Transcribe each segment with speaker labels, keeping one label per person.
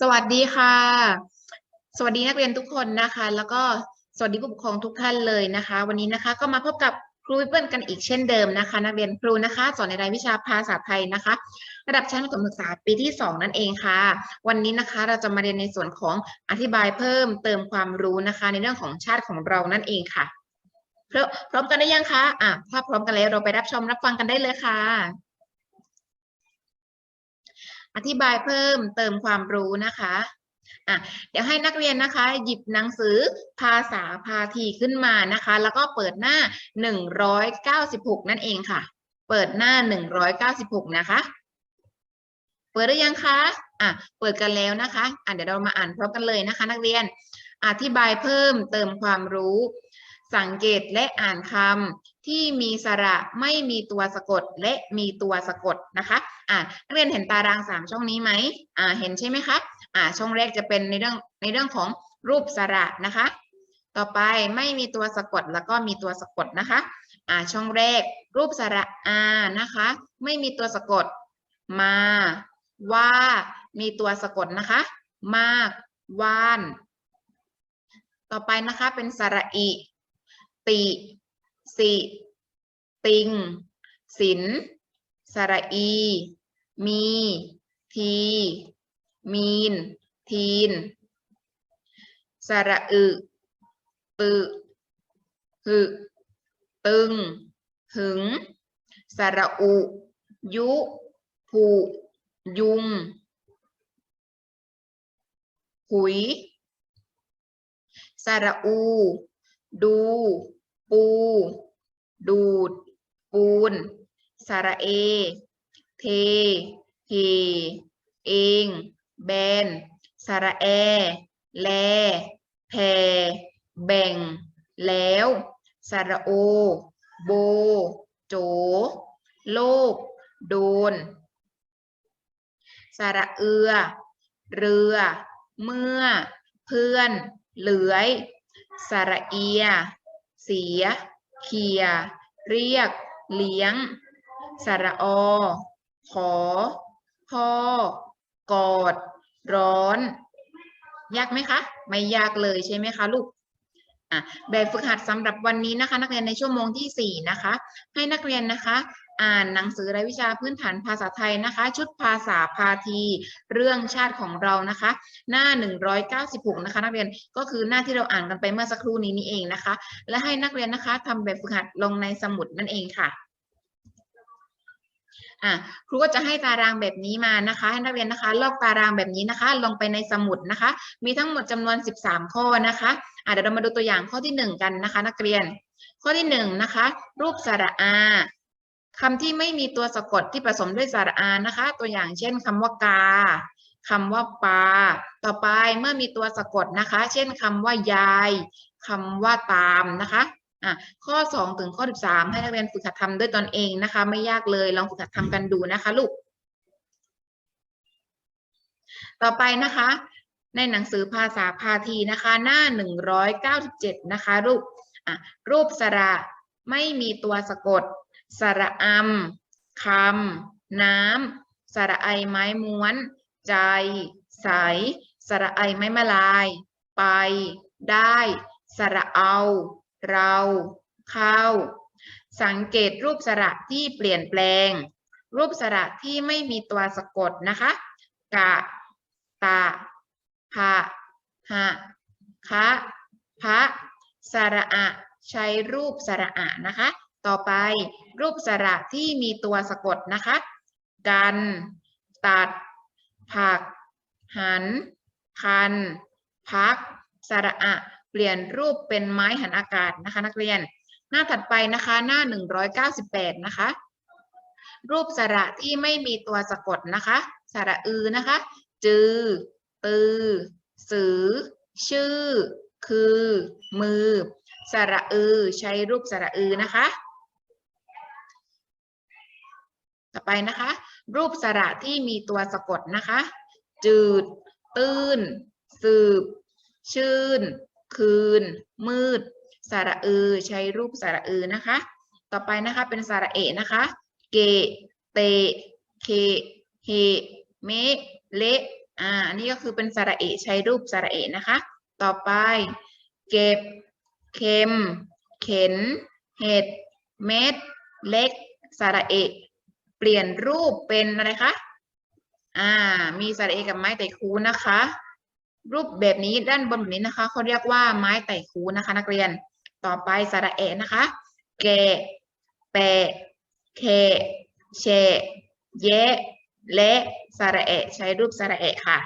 Speaker 1: สวัสดีค่ะ สวัสดีนักเรียนทุกคนนะคะ แล้วก็สวัสดีผู้ปกครองทุกท่านเลยนะคะ วันนี้นะคะก็มาพบกับครูวิเปิลกันอีกเช่นเดิมนะคะ นักเรียนครูนะคะ สอนในรายวิชาภาษาไทยนะคะ ระดับชั้นประถมศึกษาปีที่ 2 นั่นเองค่ะ วันนี้นะคะเราจะมาเรียนในส่วนของอธิบายเพิ่มเติมความรู้นะคะ ในเรื่องของชาติของเรานั่นเองค่ะพร้อมพร้อมกันได้ยังคะอะถ้าพร้อมกันแล้วเราไปรับชมรับฟังกันได้เลยค่ะ อธิบายเพิ่มเติมความรู้นะคะอะเดี๋ยวให้นักเรียนนะคะ หยิบหนังสือภาษาพาทีขึ้นมานะคะ แล้วก็เปิดหน้า 196 นั่นเองค่ะ เปิดหน้า 196 นะคะ เปิดหรือยังคะอะเปิดกันแล้วนะคะอะเดี๋ยวเรามาอ่านพร้อมกันเลยนะคะ นักเรียน อธิบายเพิ่มเติมความรู้ สังเกตและอ่านคำที่มีสระไม่มีตัวสะกดและมีตัวสะกดนะคะอ่านักเรียนเห็นตารางสามช่องนี้ไหมอ่าเห็นใช่ไหมคะอ่าช่องแรกจะเป็นในเรื่องในเรื่องของรูปสระนะคะ ต่อไปไม่มีตัวสะกดแล้วก็มีตัวสะกดนะคะอ่าช่องแรก รูปสระอานะคะ ไม่มีตัวสะกด มา ว่ามีตัวสะกดนะคะ มาก ว่าน ต่อไปนะคะเป็นสระอิ ติ สิ ติง สิน สระอี มี ที มีน ทีน สระอึตึหึตึง หึง สระอุ ยุผูยุงหุย สระอู ดู ปู ดูด ปูน สระเอ เท เฮ เอง แบน สระแอ แล แพ แบ่ง แล้ว สระโอ โบ โจ โลก โดน สระเอือ เรือ เมื่อ เพื่อน เหลือย สระเอีย เสีย เคีย เรียก เลี้ยง สระอ ขอ พ่อ กอด ร้อน ยากไหมคะ ไม่ยากเลยใช่ไหมคะลูกอะแบบฝึกหัดสำหรับวันนี้นะคะ นักเรียนในชั่วโมงที่สี่นะคะ ให้นักเรียนนะคะ อ่านหนังสือรายวิชาพื้นฐานภาษาไทยนะคะ ชุดภาษาพาทีเรื่องชาติของเรานะคะ หน้า 196 นะคะ นักเรียนก็คือหน้าที่เราอ่านกันไปเมื่อสักครู่นี้นี่เองนะคะ และให้นักเรียนนะคะทำแบบฝึกหัดลงในสมุดนั่นเองค่ะอะครูก็จะให้ตารางแบบนี้มานะคะ ให้นักเรียนนะคะลอกตารางแบบนี้นะคะ ลงไปในสมุดนะคะ มีทั้งหมดจำนวน 13 ข้อนะคะอะเดี๋ยวเรามาดูตัวอย่างข้อที่ 1 กันนะคะ นักเรียน ข้อที่1นะคะรูปสระอา คำที่ไม่มีตัวสะกดที่ผสมด้วยสระอานะคะ ตัวอย่างเช่นคำว่ากาคำว่าปลาต่อไปเมื่อมีตัวสะกดนะคะ เช่นคำว่ายายคำว่าตามนะคะอะข้อ 2 ถึงข้อ 13 ให้นักเรียนฝึกหัดทำด้วยตนเองนะคะ ไม่ยากเลยลองฝึกหัดทำกันดูนะคะลูก ต่อไปนะคะ ในหนังสือภาษาพาทีนะคะ หน้า 197 นะคะ รูปอะรูปสระไม่มีตัวสะกด สระอำคำน้ำสระไอไม้ม้วน ใจ ใส สระไอไม้มาลาย ไป ได้ สระเอา เรา เข้า สังเกตรูปสระที่เปลี่ยนแปลง รูปสระที่ไม่มีตัวสะกดนะคะ กะ ตะพะหะคะพะสระอะ ใช้รูปสระอะนะคะ ต่อไปรูปสระที่มีตัวสะกดนะคะ กัน ตัด ผัก หันพัน พัก สระอะ เปลี่ยนรูปเป็นไม้หันอากาศนะคะ นักเรียน หน้าถัดไปนะคะหน้า 198 นะคะ รูปสระที่ไม่มีตัวสะกดนะคะ สระอือนะคะ จือ ตือ สือ ชื่อ คือ มือ สระอือ ใช้รูปสระอือนะคะ ต่อไปนะคะ รูปสระที่มีตัวสะกดนะคะ จืด ตื้น สืบ ชื่น คืน มืด สระอือ ใช้รูปสระอือนะคะ ต่อไปนะคะเป็นสระเอนะคะ เก เต เค เฮ เม เละอ่าอันนี้ก็คือเป็นสระเอใช้รูปสระเอนะคะ ต่อไป เก็บเข็ม เข็น เห็ด เม็ด เล็ก สระเอ เปลี่ยนรูปเป็นอะไรคะ อ่า มีสระเอกับไม้ไต่คูนะคะ รูปแบบนี้ด้านบนแบบนี้นะคะเขาเรียกว่าไม้ไต่คูนะคะ นักเรียน ต่อไปสระเอะนะคะแกแปะเคเชเยและสระเอะใช้รูปสระเอะค่ะ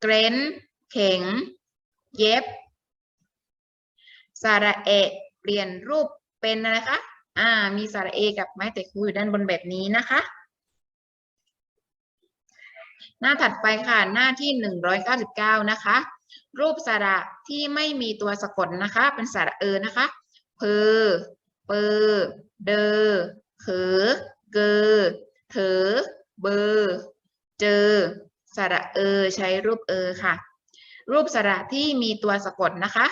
Speaker 1: เกรนเข็ง เย็บ สระเอะเปลี่ยนรูปเป็นอะไรคะ อ่า มีสระเอกับไม้แต่คูอยู่ด้านบนแบบนี้นะคะ หน้าถัดไปค่ะหน้าที่หนึ่งร้อยเก้าสิบเก้านะคะ รูปสระที่ไม่มีตัวสะกดนะคะ เป็นสระเออนะคะ เพอเปอเดอเขอเกอเถอเบอเจอสระเออใช้รูปเออค่ะ รูปสระที่มีตัวสะกดนะคะ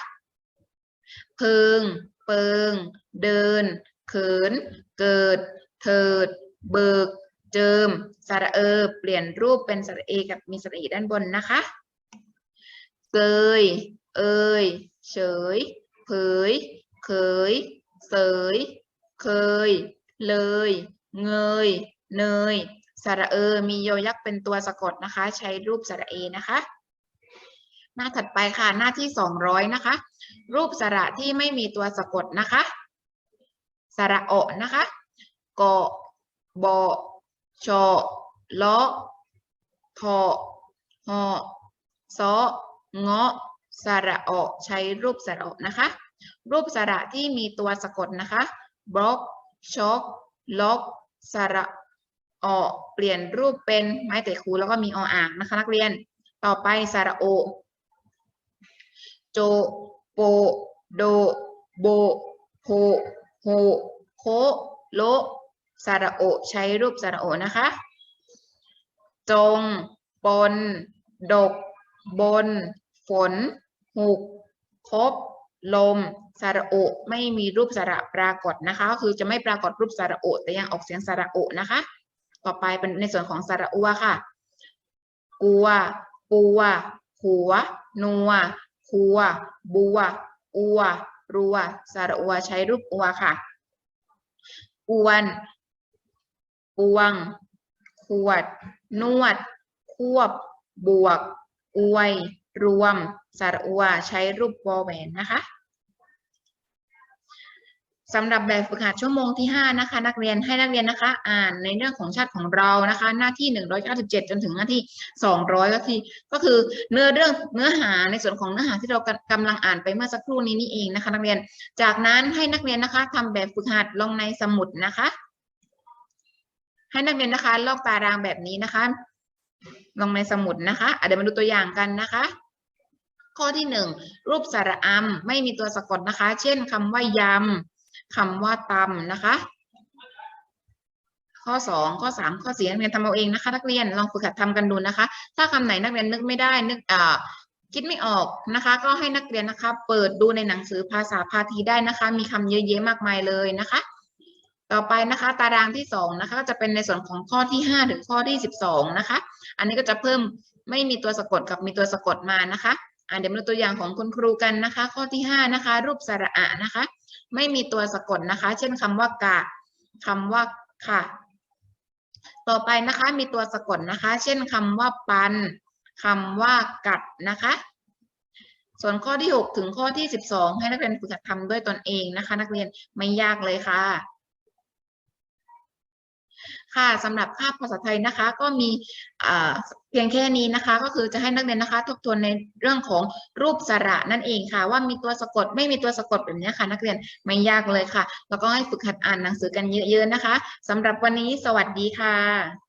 Speaker 1: เพิง เปิง เดิน เขิน เกิด เถิด เบิก เจิม สระเออ เปลี่ยนรูปเป็นสระเอกับมีสระอีด้านบนนะคะเกย เอ่ย เฉย เผยเคยเสย เคย เลย เงย เนย สระเออมีโยยักษ์เป็นตัวสะกดนะคะ ใช้รูปสระเอนะคะ หน้าถัดไปค่ะ หน้าที่สองร้อยนะคะ รูปสระที่ไม่มีตัวสะกดนะคะ สระโอะนะคะกบอชอเลทอหอซอเงาะสระโอะใช้รูปสระโอะนะคะ รูปสระที่มีตัวสะกดนะคะบล็อกช็อกล็อกสระออเปลี่ยนรูปเป็นไม้แต่คูแล้วก็มีออ่างนะคะนักเรียนต่อไปสระโอโจโปโดโบโฮ โฮโคโลสระโอ ใช้รูปสระโอนะคะ จง ปน ดก บน ฝน หุก คบ ลม สระโอ ไม่มีรูปสระปรากฏนะคะก็คือจะไม่ปรากฏรูปสระโอ แต่ยังออกเสียงสระโอนะคะ ต่อไปเป็นในส่วนของสระอัวค่ะ กัว ปัว หัว นัว คัว บัว อัว รัวสระอัวใช้รูปอัวค่ะอวนปวง ขวด นวด ควบ บวก อวย รวม สระอัว ใช้รูปวอแหวนนะคะ สำหรับแบบฝึกหัดชั่วโมงที่ 5 นะคะ นักเรียนให้นักเรียนนะคะ อ่านในเรื่องของชาติของเรานะคะ หน้าที่ 197 จนถึงหน้าที่ 200 ก็คือก็คือเนื้อเรื่องเนื้อหาในส่วนของเนื้อหาที่เรากำลังอ่านไปเมื่อสักครู่นี้นี่เองนะคะ นักเรียนจากนั้นให้นักเรียนนะคะทำแบบฝึกหัดลงในสมุดนะคะ ให้นักเรียนนะคะลอกตารางแบบนี้นะคะ ลงในสมุดนะคะะเดี๋ยวมาดูตัวอย่างกันนะคะข้อที่หนึ่งรูปสระอำไม่มีตัวสะกดนะคะ เช่นคำว่ายำ คำว่าตำนะคะ ข้อสองข้อสามข้อสี่นักเรียนทำเอาเองนะคะ นักเรียนลองฝึกหัดทำกันดูนะคะ ถ้าคำไหนนักเรียนนึกไม่ได้นึกอ่าคิดไม่ออกนะคะ ก็ให้นักเรียนนะคะ เปิดดูในหนังสือภาษาพาทีได้นะคะ มีคำเยอะแยะมากมายเลยนะคะ ต่อไปนะคะ ตารางที่สองนะคะ ก็จะเป็นในส่วนของข้อที่ห้าถึงข้อที่สิบสองนะคะ อันนี้ก็จะเพิ่มไม่มีตัวสะกดกับมีตัวสะกดมานะคะอ่าเดี๋ยวมาดูตัวอย่างของคุณครูกันนะคะ ข้อที่ห้านะคะ รูปสระอะนะคะ ไม่มีตัวสะกดนะคะ เช่นคำว่ากะคำว่าค่ะ ต่อไปนะคะมีตัวสะกดนะคะ เช่นคำว่าปันคำว่ากัดนะคะ ส่วนข้อที่หกถึงข้อที่สิบสองให้นักเรียนฝึกหัดทำด้วยตนเองนะคะ นักเรียนไม่ยากเลยค่ะ ค่ะสำหรับคาบภาษาไทยนะคะ ก็มี พียงแค่นี้นะคะ ก็คือจะให้นักเรียนนะคะ ทบทวนในเรื่องของรูปสระนั่นเองค่ะ ว่ามีตัวสะกดไม่มีตัวสะกดแบบนี้ค่ะ นักเรียนไม่ยากเลยค่ะ แล้วก็ให้ฝึกหัดอ่านหนังสือกันเยอะๆนะคะสำหรับวันนี้สวัสดีค่ะ